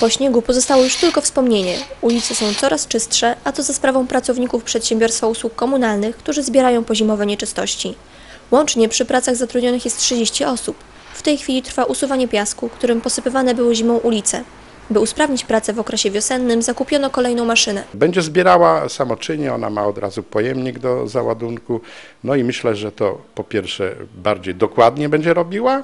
Po śniegu pozostało już tylko wspomnienie. Ulice są coraz czystsze, a to za sprawą pracowników Przedsiębiorstwa Usług Komunalnych, którzy zbierają pozimowe nieczystości. Łącznie przy pracach zatrudnionych jest 30 osób. W tej chwili trwa usuwanie piasku, którym posypywane były zimą ulice. By usprawnić pracę w okresie wiosennym, zakupiono kolejną maszynę. Będzie zbierała samoczynnie, ona ma od razu pojemnik do załadunku. No i myślę, że to po pierwsze bardziej dokładnie będzie robiła,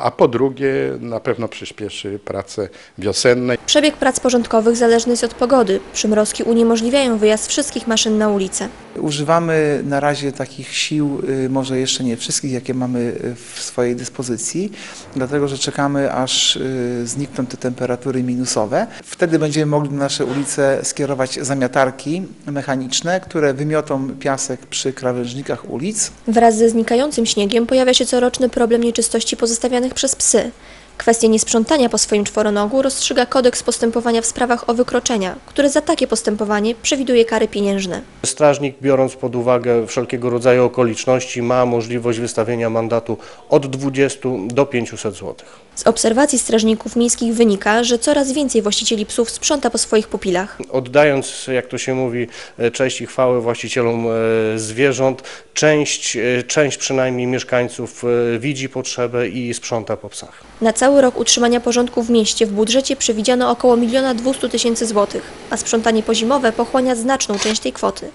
a po drugie na pewno przyspieszy pracę wiosenne. Przebieg prac porządkowych zależny jest od pogody. Przymrozki uniemożliwiają wyjazd wszystkich maszyn na ulicę. Używamy na razie takich sił, y, może jeszcze nie wszystkich, jakie mamy y, w swojej dyspozycji, dlatego że czekamy aż y, znikną te temperatury minusowe. Wtedy będziemy mogli na nasze ulice skierować zamiatarki mechaniczne, które wymiotą piasek przy krawężnikach ulic. Wraz ze znikającym śniegiem pojawia się coroczny problem nieczystości pozostawianych przez psy. Kwestię niesprzątania po swoim czworonogu rozstrzyga kodeks postępowania w sprawach o wykroczenia, który za takie postępowanie przewiduje kary pieniężne. Strażnik, biorąc pod uwagę wszelkiego rodzaju okoliczności, ma możliwość wystawienia mandatu od 20 do 500 zł. Z obserwacji strażników miejskich wynika, że coraz więcej właścicieli psów sprząta po swoich pupilach. Oddając, jak to się mówi, e, cześć i chwałę właścicielom e, zwierząt, część, e, część przynajmniej mieszkańców widzi potrzebę i sprząta po psach. Na cały rok utrzymania porządku w mieście w budżecie przewidziano około 1 200 tysięcy złotych, a sprzątanie pozimowe pochłania znaczną część tej kwoty.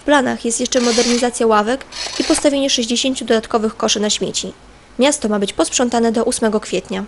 W planach jest jeszcze modernizacja ławek i postawienie 60 dodatkowych koszy na śmieci. Miasto ma być posprzątane do 8 kwietnia.